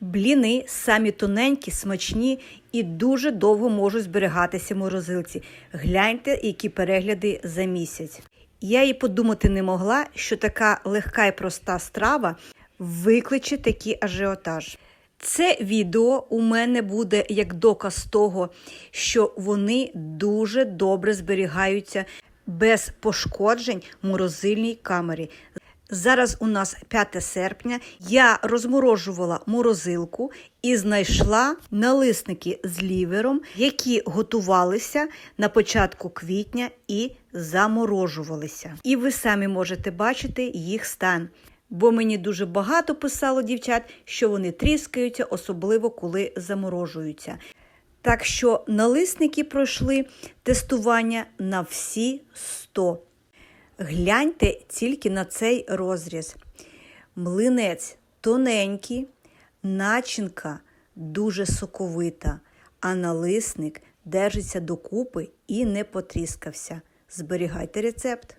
Бліни самі тоненькі, смачні і дуже довго можуть зберігатися в морозилці. Гляньте, які перегляди за місяць. Я і подумати не могла, що така легка і проста страва викличе такий ажіотаж. Це відео у мене буде як доказ того, що вони дуже добре зберігаються без пошкоджень в морозильній камері. Зараз у нас 5 серпня. Я розморожувала морозилку і знайшла налисники з лівером, які готувалися на початку квітня і заморожувалися. І ви самі можете бачити їх стан. Бо мені дуже багато писало дівчат, що вони тріскаються, особливо коли заморожуються. Так що налисники пройшли тестування на всі 100. Гляньте тільки на цей розріз. Млинець тоненький, начинка дуже соковита, а налисник держиться докупи і не потріскався. Зберігайте рецепт.